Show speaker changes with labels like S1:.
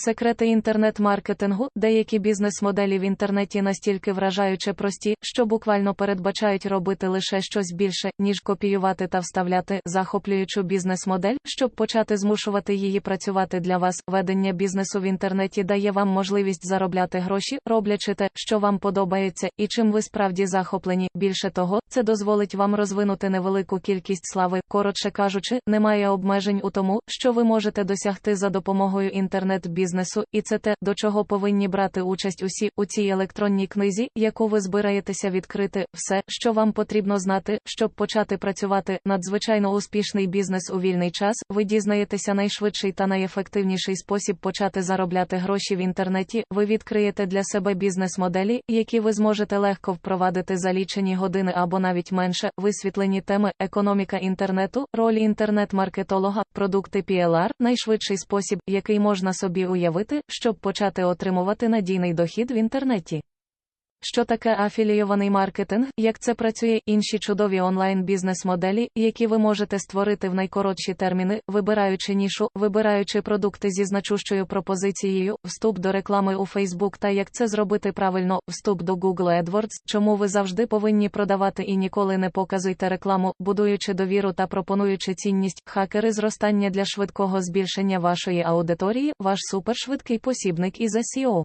S1: Секрети інтернет-маркетингу, деякі бізнес-моделі в інтернеті настільки вражаюче прості, що буквально передбачають робити лише щось більше, ніж копіювати та вставляти захоплюючу бізнес-модель, щоб почати змушувати її працювати для вас. Ведення бізнесу в інтернеті дає вам можливість заробляти гроші, роблячи те, що вам подобається, і чим ви справді захоплені. Більше того, це дозволить вам розвинути невелику кількість слави. Коротше кажучи, немає обмежень у тому, що ви можете досягти за допомогою інтернет-бізнесу, і це те, до чого повинні брати участь усі у цій електронній книзі, яку ви збираєтеся відкрити, все, що вам потрібно знати, щоб почати працювати. Надзвичайно успішний бізнес у вільний час. Ви дізнаєтеся найшвидший та найефективніший спосіб почати заробляти гроші в інтернеті. Ви відкриєте для себе бізнес-моделі, які ви зможете легко впровадити за лічені години або навіть менше. Висвітлені теми економіка інтернету, роль інтернет-маркетолога, продукти PLR – найшвидший спосіб, який можна собі уявити, щоб почати отримувати надійний дохід в інтернеті. Що таке афілійований маркетинг, як це працює, інші чудові онлайн бізнес-моделі, які ви можете створити в найкоротші терміни, вибираючи нішу, вибираючи продукти зі значущою пропозицією, вступ до реклами у Facebook та як це зробити правильно, вступ до Google AdWords, чому ви завжди повинні продавати і ніколи не показуйте рекламу, будуючи довіру та пропонуючи цінність, хакери зростання для швидкого збільшення вашої аудиторії, ваш супершвидкий посібник із SEO.